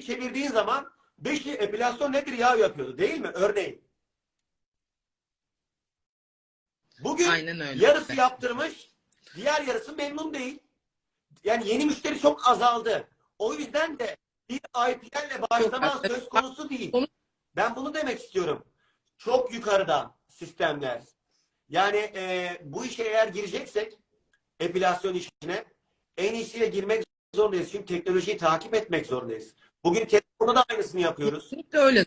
kişiyi çevirdiğin zaman beşi epilasyon nedir yağ yapıyordu değil mi? Örneğin. Bugün Aynen öyle. yarısı yaptırmış, diğer yarısı memnun değil. Yani yeni müşteri çok azaldı. O yüzden de bir IPL'le başlama söz konusu değil. Ben bunu demek istiyorum. Çok yukarıda sistemler. Yani e, bu işe eğer gireceksek epilasyon işine en iyisiyle girmek zorundayız. Çünkü teknolojiyi takip etmek zorundayız. Bugün telefonda da aynısını yapıyoruz. Kesinlikle öyle.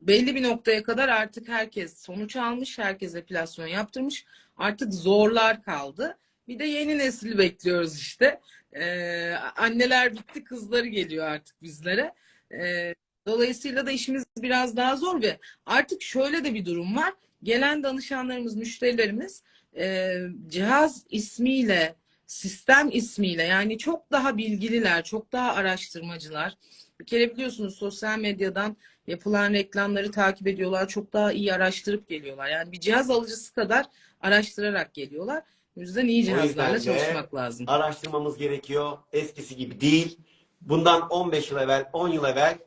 Belli bir noktaya kadar artık herkes sonuç almış, herkes epilasyon yaptırmış. Artık zorlar kaldı. Bir de yeni nesil bekliyoruz işte. Ee, anneler bitti, kızları geliyor artık bizlere. Ee, dolayısıyla da işimiz biraz daha zor ve artık şöyle de bir durum var. Gelen danışanlarımız, müşterilerimiz e, cihaz ismiyle, sistem ismiyle yani çok daha bilgililer, çok daha araştırmacılar. Bir kere biliyorsunuz sosyal medyadan yapılan reklamları takip ediyorlar. Çok daha iyi araştırıp geliyorlar. Yani bir cihaz alıcısı kadar araştırarak geliyorlar. O yüzden iyi cihazlarla çalışmak lazım. Araştırmamız gerekiyor. Eskisi gibi değil. Bundan 15 yıl evvel, 10 yıl evvel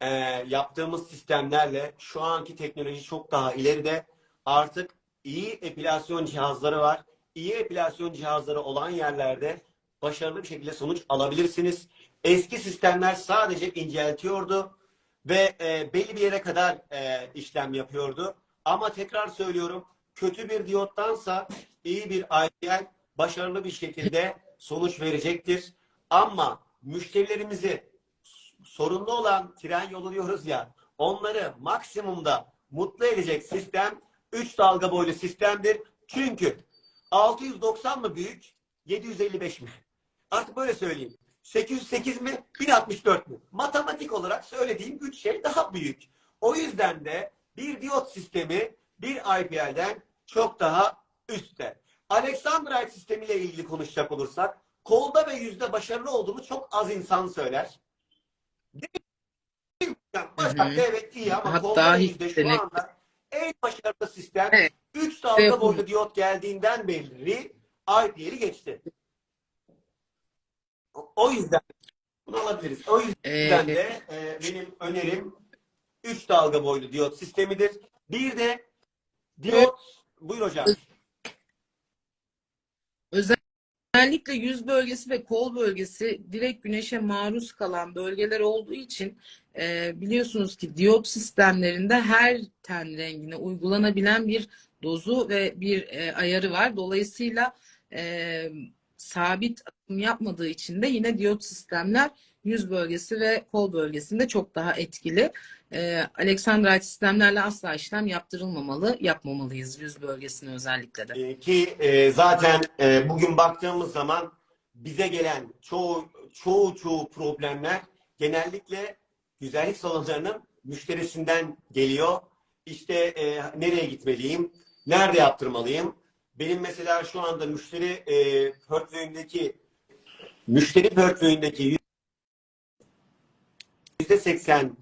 e, yaptığımız sistemlerle şu anki teknoloji çok daha ileride. Artık iyi epilasyon cihazları var. İyi epilasyon cihazları olan yerlerde başarılı bir şekilde sonuç alabilirsiniz. Eski sistemler sadece inceltiyordu ve e, belli bir yere kadar e, işlem yapıyordu. Ama tekrar söylüyorum, kötü bir diyottansa iyi bir IPL başarılı bir şekilde sonuç verecektir. Ama müşterilerimizi sorunlu olan tren yolu diyoruz ya, onları maksimumda mutlu edecek sistem 3 dalga boylu sistemdir. Çünkü 690 mı büyük, 755 mi? Artık böyle söyleyeyim. 808 mi, 1064 mü? Matematik olarak söylediğim 3 şey daha büyük. O yüzden de bir diyot sistemi bir IPL'den çok daha üstte. Alexandrite sistemiyle ilgili konuşacak olursak kolda ve yüzde başarılı olduğunu çok az insan söyler. Değil mi? Yani hı. evet iyi ama Hatta kolda ve yüzde şu anda en başarılı sistem Evet. 3 dalga Ve- boylu diyot geldiğinden beri IPL'i geçti. O- O yüzden bunu alabiliriz. O yüzden Ee, de e, benim önerim 3 dalga boylu diyot sistemidir. Bir de diyot buyur hocam. Özellikle yüz bölgesi ve kol bölgesi direkt güneşe maruz kalan bölgeler olduğu için e, biliyorsunuz ki diyot sistemlerinde her ten rengine uygulanabilen bir dozu ve bir e, ayarı var. Dolayısıyla e, sabit akım yapmadığı için de yine diyot sistemler yüz bölgesi ve kol bölgesinde çok daha etkili. E, Alexandrite sistemlerle asla işlem yaptırılmamalı, yapmamalıyız yüz bölgesine özellikle de. E, ki e, zaten e, bugün baktığımız zaman bize gelen çoğu çoğu çoğu problemler genellikle güzellik salonlarının müşterisinden geliyor. İşte e, nereye gitmeliyim? Nerede yaptırmalıyım? Benim mesela şu anda müşteri e, portföyündeki müşteri portföyündeki yüzde seksen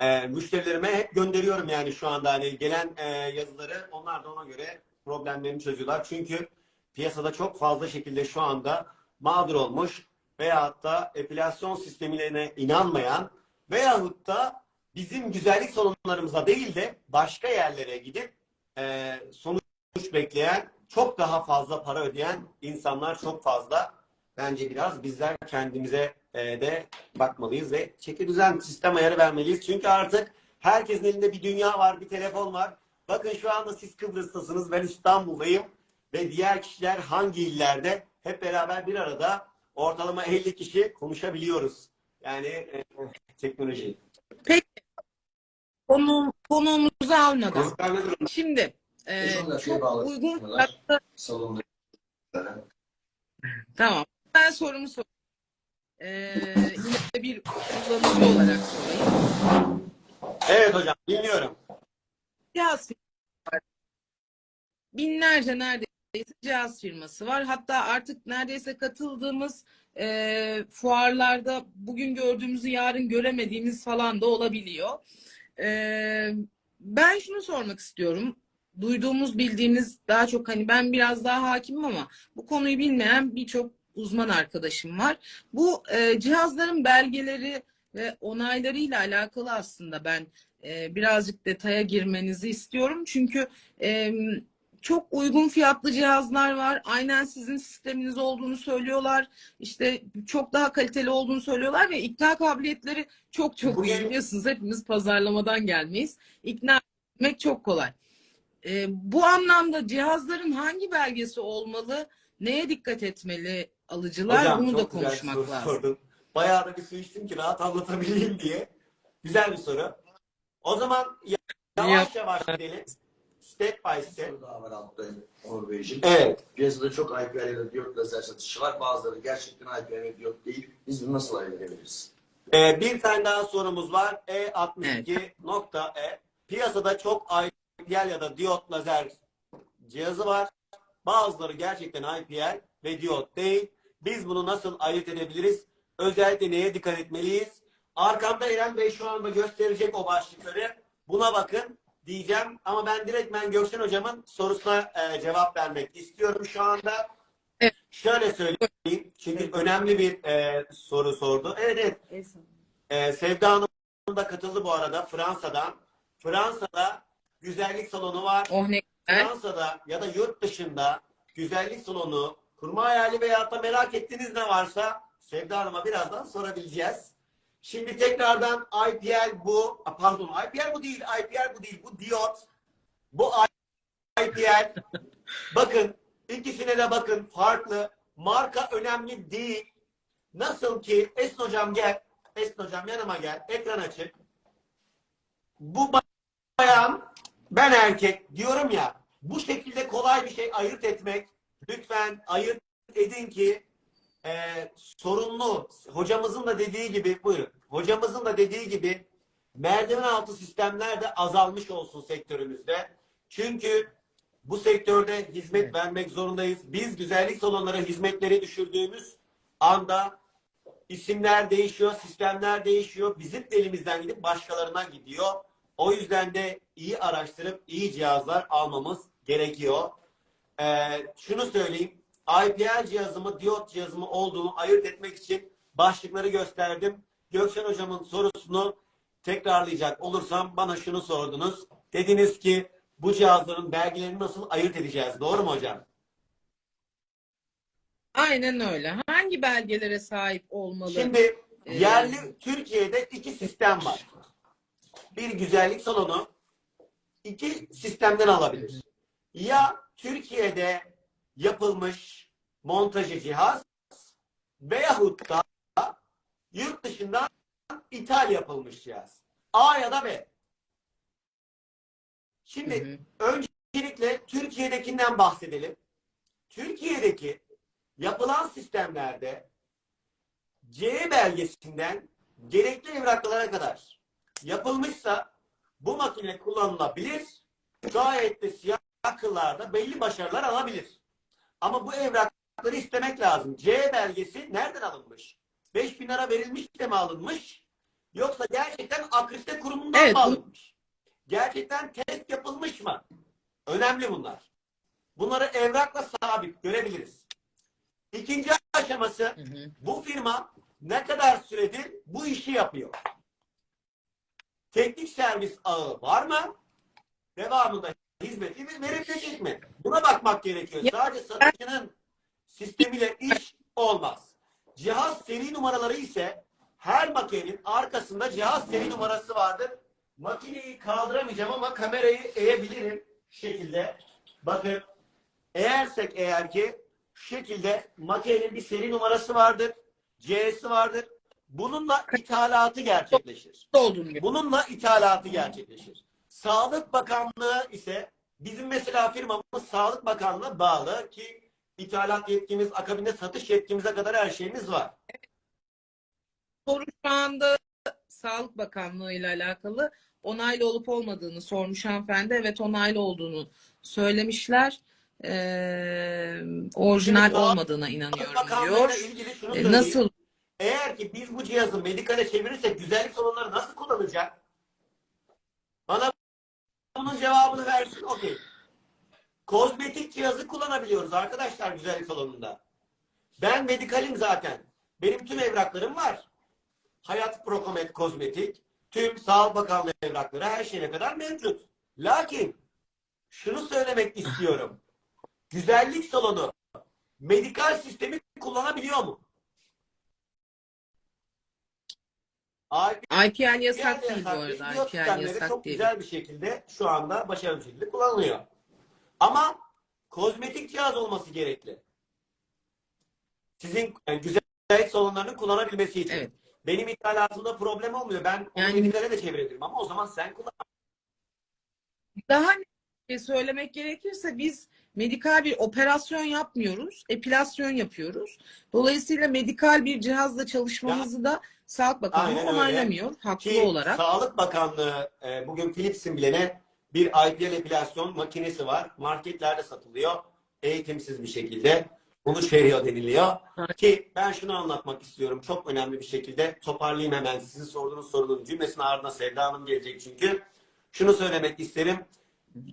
e, müşterilerime hep gönderiyorum yani şu anda hani gelen e, yazıları onlar da ona göre problemlerini çözüyorlar. Çünkü piyasada çok fazla şekilde şu anda mağdur olmuş veyahut da epilasyon sistemlerine inanmayan veyahut da bizim güzellik salonlarımıza değil de başka yerlere gidip e, sonuç bekleyen çok daha fazla para ödeyen insanlar çok fazla. Bence biraz bizler kendimize e, de bakmalıyız ve çeki düzen sistem ayarı vermeliyiz. Çünkü artık herkesin elinde bir dünya var, bir telefon var. Bakın şu anda siz Kıbrıs'tasınız, ben İstanbul'dayım ve diğer kişiler hangi illerde hep beraber bir arada ortalama 50 kişi konuşabiliyoruz. Yani e, teknoloji. Peki konu, konuğumuzu almadan. Konuklar? Şimdi e, çok uygun fiyatlı Salonda. tamam. Ben sorumu sorayım. E, yine bir kullanıcı olarak sorayım. Evet hocam, dinliyorum. Var. Binlerce neredeyse cihaz firması var. Hatta artık neredeyse katıldığımız e, fuarlarda bugün gördüğümüzü yarın göremediğimiz falan da olabiliyor. E, ben şunu sormak istiyorum. Duyduğumuz, bildiğimiz daha çok hani ben biraz daha hakimim ama bu konuyu bilmeyen birçok uzman arkadaşım var. Bu e, cihazların belgeleri ve onaylarıyla alakalı aslında ben e, birazcık detaya girmenizi istiyorum. Çünkü e, çok uygun fiyatlı cihazlar var. Aynen sizin sisteminiz olduğunu söylüyorlar. İşte çok daha kaliteli olduğunu söylüyorlar ve ikna kabiliyetleri çok çok iyi. Biliyorsunuz hepimiz pazarlamadan gelmeyiz. İkna etmek çok kolay. E, bu anlamda cihazların hangi belgesi olmalı? Neye dikkat etmeli alıcılar? Hocam Bunu da konuşmak soru lazım. sordun. Bayağı da bir su içtim ki rahat anlatabileyim diye. Güzel bir soru. O zaman yavaş yavaş gidelim. Step by Bir step. soru daha var altta Beyciğim. Evet. Piyasada çok IPL ya da diyot lazer satışı var. Bazıları gerçekten IPL ve diyot değil. Biz bunu nasıl ayırt edebiliriz? Ee, bir tane daha sorumuz var. E62.e Piyasada çok IPL ya da diyot lazer cihazı var. Bazıları gerçekten IPL ve diyot değil. Biz bunu nasıl ayırt edebiliriz? Özellikle neye dikkat etmeliyiz? Arkamda İrem Bey şu anda gösterecek o başlıkları. Buna bakın diyeceğim. Ama ben direkt ben Gökşen Hocam'ın sorusuna e, cevap vermek istiyorum şu anda. Evet. Şöyle söyleyeyim. Çünkü önemli bir e, soru sordu. Evet evet. Ee, Sevda Hanım da katıldı bu arada Fransa'dan. Fransa'da güzellik salonu var. Oh ne güzel. Fransa'da ya da yurt dışında güzellik salonu, kurma hayali veya da merak ettiğiniz ne varsa Sevda Hanım'a birazdan sorabileceğiz. Şimdi tekrardan IPL bu, pardon IPL bu değil, IPL bu değil, bu diyot. Bu IPL. bakın, ikisine de bakın farklı. Marka önemli değil. Nasıl ki Esin Hocam gel, Esin Hocam yanıma gel, ekran açık. Bu bayan, ben erkek diyorum ya, bu şekilde kolay bir şey ayırt etmek, lütfen ayırt edin ki e, sorunlu, hocamızın da dediği gibi, buyurun, hocamızın da dediği gibi merdiven altı sistemler de azalmış olsun sektörümüzde. Çünkü bu sektörde hizmet Evet. vermek zorundayız. Biz güzellik salonları hizmetleri düşürdüğümüz anda isimler değişiyor, sistemler değişiyor. Bizim elimizden gidip başkalarına gidiyor. O yüzden de iyi araştırıp iyi cihazlar almamız gerekiyor. Ee, şunu söyleyeyim. IPL cihazımı, diyot cihazımı olduğunu ayırt etmek için başlıkları gösterdim. Gökşen hocamın sorusunu tekrarlayacak olursam bana şunu sordunuz. Dediniz ki bu cihazların belgelerini nasıl ayırt edeceğiz? Doğru mu hocam? Aynen öyle. Hangi belgelere sahip olmalı? Şimdi Ee, yerli Türkiye'de iki sistem var. Bir güzellik salonu iki sistemden alabilir. Ya Türkiye'de yapılmış montajı cihaz veyahut da yurt dışından ithal yapılmış cihaz. A ya da B. Şimdi Hı hı. Öncelikle Türkiye'dekinden bahsedelim. Türkiye'deki yapılan sistemlerde C belgesinden gerekli evraklara kadar yapılmışsa bu makine kullanılabilir. Gayet de siyah kıllarda belli başarılar alabilir. Ama bu evrakları istemek lazım. C belgesi nereden alınmış? 5000 lira verilmiş de mi alınmış? Yoksa gerçekten akriste kurumundan Evet, mı alınmış? Gerçekten test yapılmış mı? Önemli bunlar. Bunları evrakla sabit görebiliriz. İkinci aşaması Hı hı. bu firma ne kadar süredir bu işi yapıyor? Teknik servis ağı var mı? Devamında hizmeti verebilecek mi? Buna bakmak gerekiyor. Sadece satıcının sistemiyle iş olmaz. Cihaz seri numaraları ise her makinenin arkasında cihaz seri numarası vardır. Makineyi kaldıramayacağım ama kamerayı eğebilirim şekilde. Bakın eğersek eğer ki şu şekilde makinenin bir seri numarası vardır. C'si vardır. Bununla ithalatı gerçekleşir. Bununla ithalatı gerçekleşir. Sağlık Bakanlığı ise bizim mesela firmamız Sağlık Bakanlığı'na bağlı ki ithalat yetkimiz, akabinde satış yetkimize kadar her şeyimiz var. Soru şu anda Sağlık Bakanlığı ile alakalı onaylı olup olmadığını sormuş hanımefendi. Evet onaylı olduğunu söylemişler. Ee, orijinal Şimdi olmadığına inanıyorum diyor. söyleyeyim. nasıl Eğer ki biz bu cihazı medikale çevirirsek güzellik salonları nasıl kullanacak? Bunun cevabını versin. Okey. Kozmetik cihazı kullanabiliyoruz arkadaşlar güzellik salonunda. Ben medikalim zaten. Benim tüm evraklarım var. Hayat Prokomet Kozmetik, tüm Sağlık Bakanlığı evrakları her şeye kadar mevcut. Lakin şunu söylemek istiyorum. Güzellik salonu medikal sistemi kullanabiliyor mu? IPL yasak değil bu yasak arada. Sistemleri yasak çok değil. güzel bir şekilde şu anda başarılı bir şekilde kullanılıyor. Ama kozmetik cihaz olması gerekli. Sizin yani güzellik salonlarının kullanabilmesi için. Evet. Benim ithalatımda problem olmuyor. Ben onu Yani- ülkelere de çevirebilirim ama o zaman sen kullan. Daha bir şey söylemek gerekirse biz medikal bir operasyon yapmıyoruz. Epilasyon yapıyoruz. Dolayısıyla medikal bir cihazla çalışmamızı da Sağlık Bakanlığı Aynen öyle. onaylamıyor. Haklı Ki olarak. Sağlık Bakanlığı e, bugün Philips'in bilene bir IPL epilasyon makinesi var. Marketlerde satılıyor. Eğitimsiz bir şekilde. Bunu şeriyor deniliyor. Evet. Ki ben şunu anlatmak istiyorum. Çok önemli bir şekilde toparlayayım hemen. Sizin sorduğunuz sorunun cümlesinin ardına Sevda Hanım gelecek çünkü. Şunu söylemek isterim.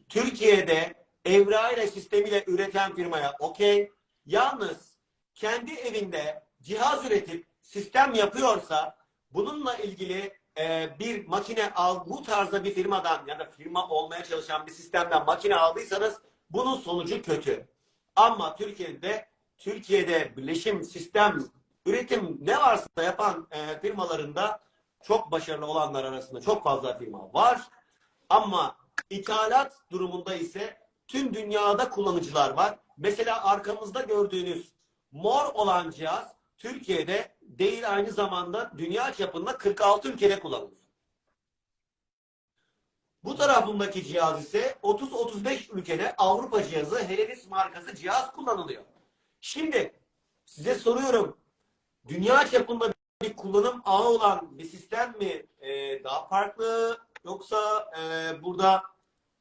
Türkiye'de Evrayla sistemiyle üreten firmaya okey. Yalnız kendi evinde cihaz üretip sistem yapıyorsa bununla ilgili e, bir makine al bu tarzda bir firmadan ya da firma olmaya çalışan bir sistemden makine aldıysanız bunun sonucu kötü. Ama Türkiye'de Türkiye'de birleşim sistem üretim ne varsa yapan e, firmalarında çok başarılı olanlar arasında çok fazla firma var. Ama ithalat durumunda ise tüm dünyada kullanıcılar var. Mesela arkamızda gördüğünüz mor olan cihaz Türkiye'de değil aynı zamanda dünya çapında 46 ülkede kullanılıyor. Bu tarafındaki cihaz ise 30-35 ülkede Avrupa cihazı Helenis markası cihaz kullanılıyor. Şimdi size soruyorum. Dünya çapında bir kullanım ağı olan bir sistem mi e, daha farklı yoksa e, burada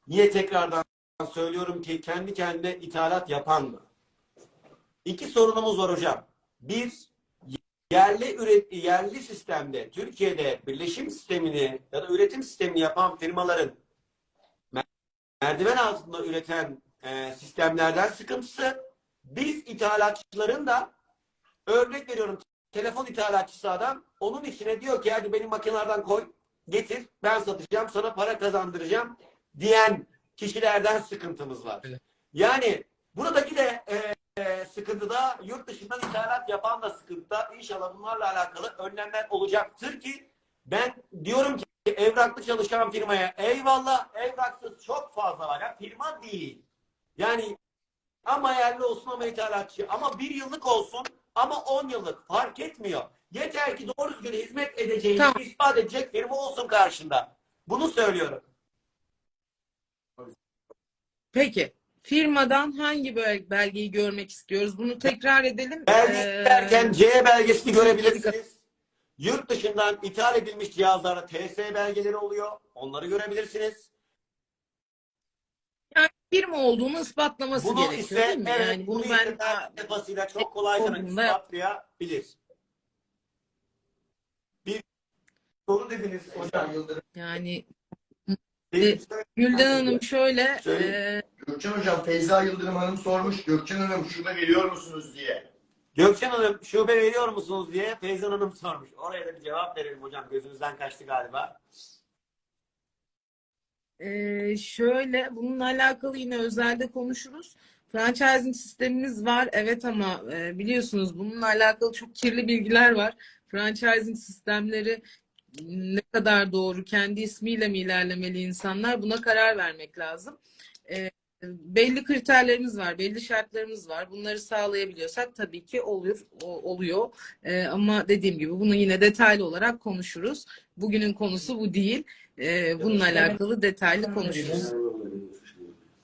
niye tekrardan söylüyorum ki kendi kendine ithalat yapan mı? İki sorunumuz var hocam. Bir, yerli üret yerli sistemde Türkiye'de birleşim sistemini ya da üretim sistemini yapan firmaların merdiven altında üreten e, sistemlerden sıkıntısı. Biz ithalatçıların da örnek veriyorum telefon ithalatçısı adam onun içine diyor ki hadi benim makinelerden koy getir ben satacağım sana para kazandıracağım diyen kişilerden sıkıntımız var. Evet. Yani buradaki de e, e, sıkıntıda yurt dışından ithalat yapan da sıkıntıda inşallah bunlarla alakalı önlemler olacaktır ki ben diyorum ki evraklı çalışan firmaya eyvallah evraksız çok fazla var. Ya firma değil. Yani ama yerli olsun ama ithalatçı ama bir yıllık olsun ama on yıllık fark etmiyor. Yeter ki doğru düzgün hizmet edeceğini Tamam. ispat edecek firma olsun karşında. Bunu söylüyorum. Peki. Firmadan hangi bel- belgeyi görmek istiyoruz? Bunu tekrar edelim. Belge Ee, derken C belgesini görebilirsiniz. Yurt dışından ithal edilmiş cihazlarda TS belgeleri oluyor. Onları görebilirsiniz. yani firma olduğunu ispatlaması Bunu gerekiyor ise değil mi? evet, yani bunu bunu ben internet defasıyla çok kolayca Olduğunda- ispatlayabilir. Bir soru dediniz hocam. Yani Benim- Gülden Hanım şöyle Söyle. e, Gökçen Hocam Feyza Yıldırım Hanım sormuş. Gökçen Hanım şube veriyor musunuz diye. Gökçen Hanım şube veriyor musunuz diye Feyzan Hanım sormuş. Oraya da bir cevap verelim hocam. Gözümüzden kaçtı galiba. Ee, şöyle bununla alakalı yine özelde konuşuruz. Franchising sistemimiz var evet ama e, biliyorsunuz bununla alakalı çok kirli bilgiler var. Franchising sistemleri ne kadar doğru kendi ismiyle mi ilerlemeli insanlar buna karar vermek lazım. Ee, belli kriterlerimiz var, belli şartlarımız var. Bunları sağlayabiliyorsak tabii ki olur, oluyor. Ee, ama dediğim gibi bunu yine detaylı olarak konuşuruz. Bugünün konusu bu değil. Ee, bununla alakalı detaylı konuşuruz.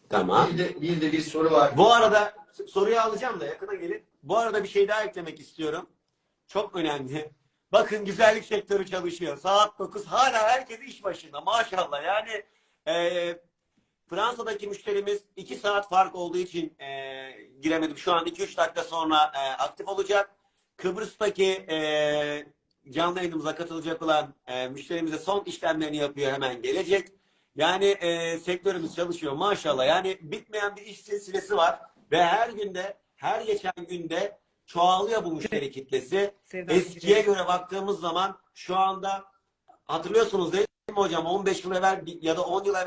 Tamam. Bir de, bir de bir soru var. Bu arada soruyu alacağım da yakına gelin. Bu arada bir şey daha eklemek istiyorum. Çok önemli. Bakın güzellik sektörü çalışıyor. Saat 9 hala herkes iş başında maşallah. Yani e, Fransa'daki müşterimiz 2 saat fark olduğu için e, giremedim. Şu an 2-3 dakika sonra e, aktif olacak. Kıbrıs'taki e, canlı yayınımıza katılacak olan e, müşterimize son işlemlerini yapıyor hemen gelecek. Yani e, sektörümüz çalışıyor maşallah. Yani bitmeyen bir iş silsilesi var ve her günde, her geçen günde çoğalıyor bu müşteri kitlesi. Sevda Eskiye Gül'e. göre baktığımız zaman şu anda hatırlıyorsunuz değil mi hocam 15 yıl evvel ya da 10 yıl evvel